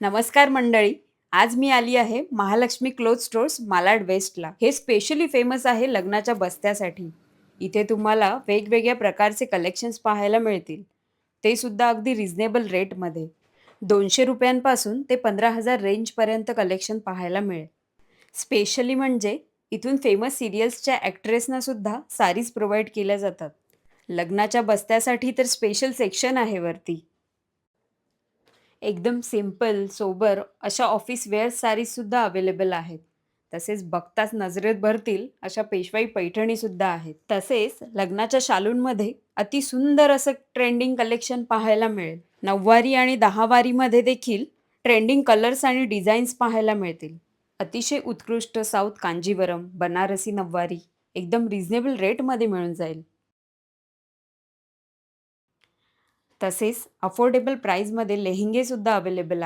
नमस्कार मंडळी. आज मी आली आहे महालक्ष्मी क्लोथ स्टोर्स मालाड वेस्टला. हे स्पेशली फेमस आहे लग्नाच्या बस्त्यासाठी. इथे तुम्हाला वेगवेगळ्या प्रकारचे कलेक्शन्स पाहायला मिळतील. ते सुद्धा अगदी रिझनेबल रेटमध्ये दोनशे रुपयांपासून ते पंधरा हजार रेंजपर्यंत कलेक्शन पाहायला मिळेल. स्पेशली म्हणजे इथून फेमस सिरियल्सच्या ॲक्ट्रेसनासुद्धा सारीज प्रोव्हाइड केल्या जातात. लग्नाच्या बस्त्यासाठी तर स्पेशल सेक्शन आहे वरती. एकदम सिंपल सोबर अशा ऑफिस वेअर सारीजसुद्धा अवेलेबल आहेत. तसेच बघताच नजरेत भरतील अशा पेशवाई पैठणीसुद्धा आहेत. तसेच लग्नाच्या शालूंमध्ये अति सुंदर असं ट्रेंडिंग कलेक्शन पाहायला मिळेल. नऊवारी आणि दहावारीमध्ये देखील ट्रेंडिंग कलर्स आणि डिझाईन्स पाहायला मिळतील. अतिशय उत्कृष्ट साऊथ कांजीवरम बनारसी नऊवारी एकदम रिझनेबल रेटमध्ये मिळून जाईल. तसेच अफोर्डेबल प्राईजमध्ये लेहिंगेसुद्धा अवेलेबल आहेत